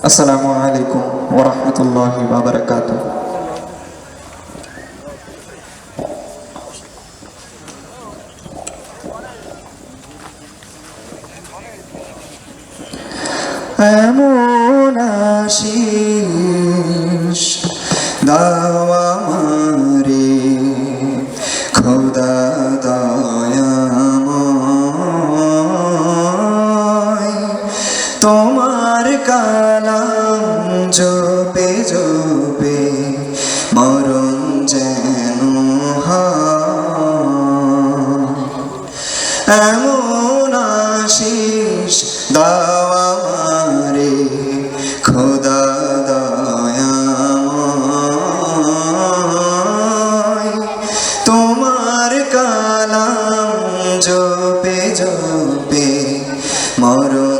আসসালামু আলাইকুম ওরহমতুল্লাহ বাবরকাত এমন আশিস দাওয়া মারে খোদা দয়াময় কালাম জপে জপে মরণ যেন এমন আশিস দাওয়া মারে খোদা দয়াময়। তোমার কালাম জপে জপে মরণ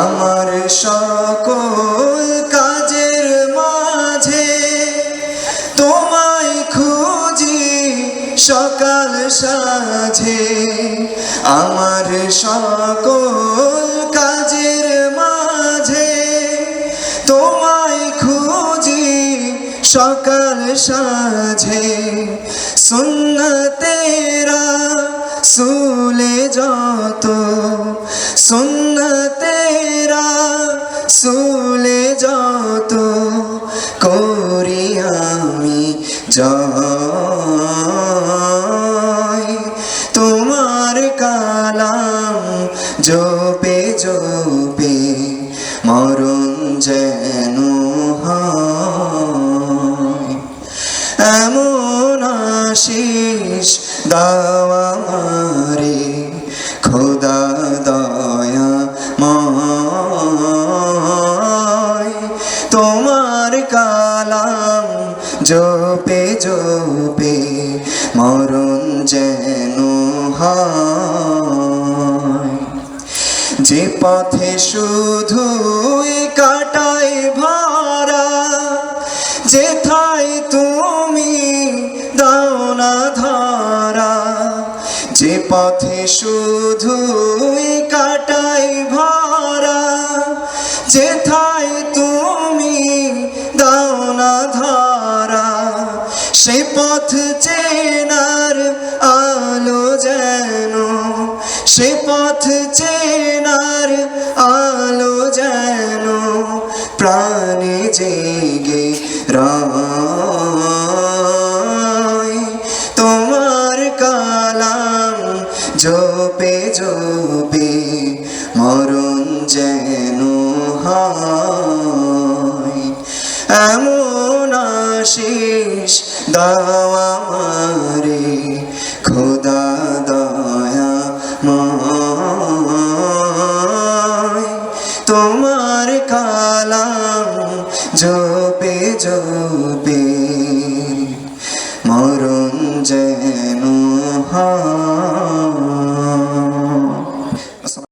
আমার সকল কাজের মাঝে তোমায় খুঁজি সকাল সাঝে। আমার সকল কাজের মাঝে তোমায় খুঁজি সকাল সাঝে। সুন্নতেরা সুলে যত, সুন্নতেরা সুলে যত করি আমি জয়। তোমার কালাম জপে জপে, মরণ যেন এমন আশিস দাওয়া মারে খোদা জপে মরণ যেন যে পথে শুধুই কাটায় ভরা যেথায় তুমি দাও না ধরা, যে পথে শুধুই কাটাই ভরা যেথায় তুমি দাও না ধরা। সে পথ চেনার আলো যেন, সে পথ চেনার আলো যেন প্রাণে জেগে রায়। তোমার কালাম জপে জপে মরণ যেন হয়। এমন আশিস দাওয়া মারে খোদা দয়া তোমার কালাম জপে জপে